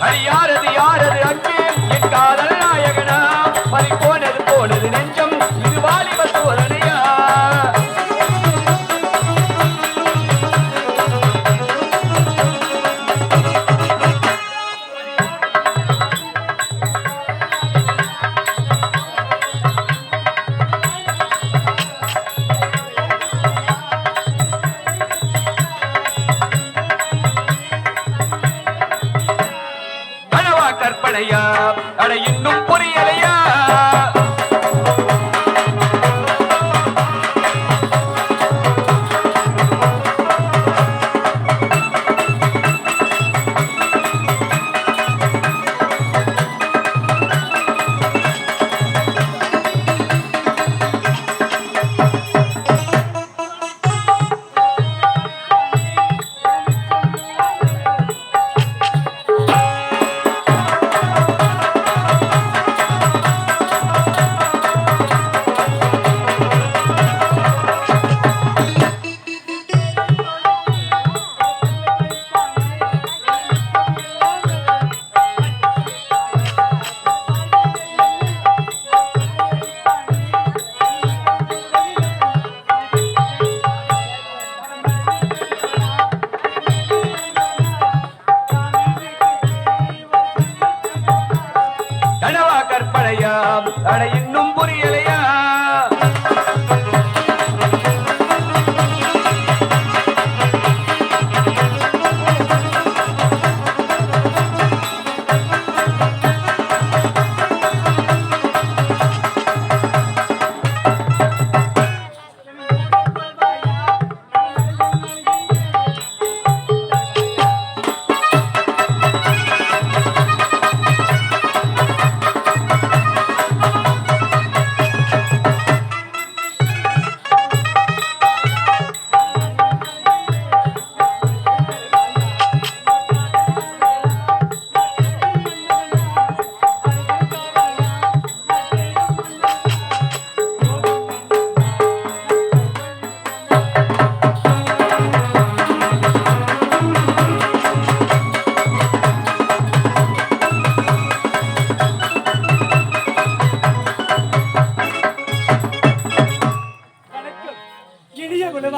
அது யாரது யாரது அங்கே என் காதல் நாயகனா? பறி போனது போனது நெஞ்சம் கற்பனையா அட இன்னும் புரியலையா?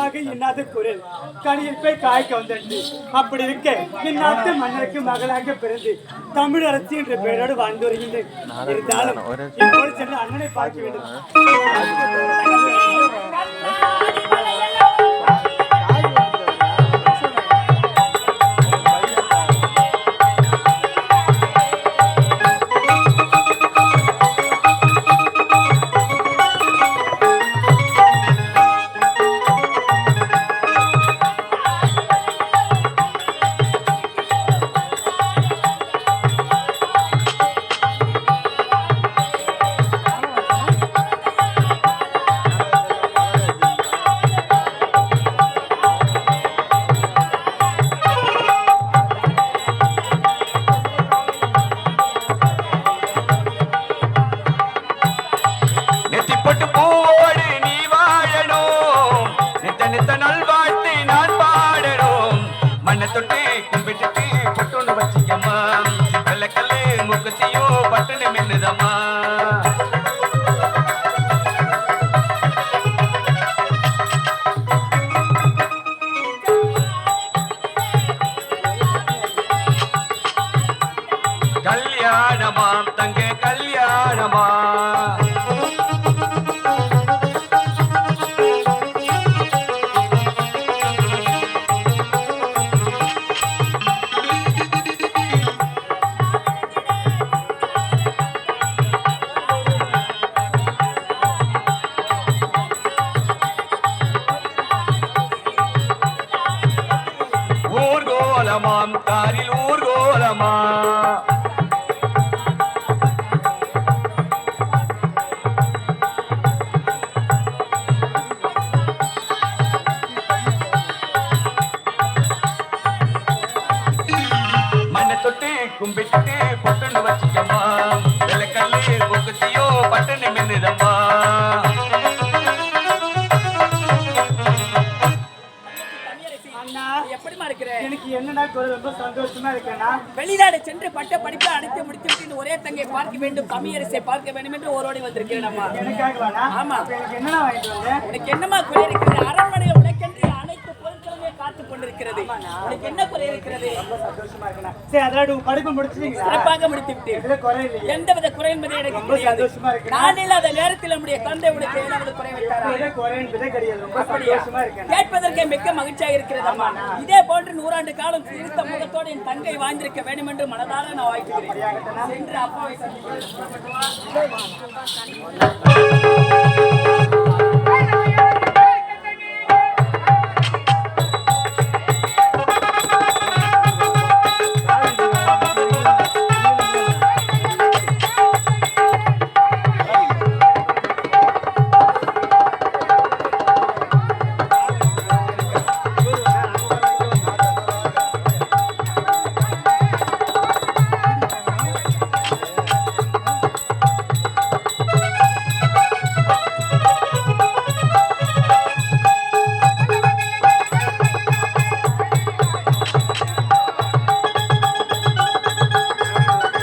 உணவாக இன்னாத குரல். கனியில் போய் காய்க்க வந்தது அப்படி இருக்க இந்நாட்டு மன்னருக்கு மகளாக பிறந்து தமிழ் அரசு என்ற பெயரோடு வாழ்ந்து வருகின்றேன். இருந்தாலும் இப்போது சென்று அண்ணனை பார்க்க வேண்டும். நித்த நித்த கோலமாம் காரில் ஊர் கோலமா கும்பிட்டு வெளிநாடு சென்று பட்ட படிப்பை அனைத்து முடித்து விட்டு இந்த ஒரே தங்கை பார்க்க வேண்டும். தமிழரசை பார்க்க வேண்டும் என்று ஓரோடி வந்திருக்கிறேன் ஆமா. அப்ப எனக்கு என்னமா அரண்மனையில் பொருட்களுமே கொண்டிருக்கிறது உனக்கு என்ன குறை இருக்கிறது? ரொம்ப சந்தோஷமா இருக்கேண்ணா. சரி உங்க படிப்பு முடிச்சிட்டீங்களா? சிறப்பாக முடித்து விட்டேன். இல்லையே? எந்தவித குறை என்பது எனக்கு சந்தோஷமா இருக்கு நான் இல்லாத நேரத்தில் நம்முடைய தந்தை உனக்கு ஏதாவது குறை வைத்தாரா எதை குறை என்பதே கிடையாது. ரொம்ப அப்படியா? சந்தோஷமா இருக்கேன் கேட்பதற்கே மிக்க மகிழ்ச்சியாக இருக்கிறது அம்மா. இதே போன்று நூறாண்டு காலம் சிரித்த முகத்தோடு என் தங்கை வாழ்ந்திருக்க வேண்டும் என்று மனதார நான் வாழ்த்துகிறேன் சென்று அப்பாவை சந்திக்கிறேன்.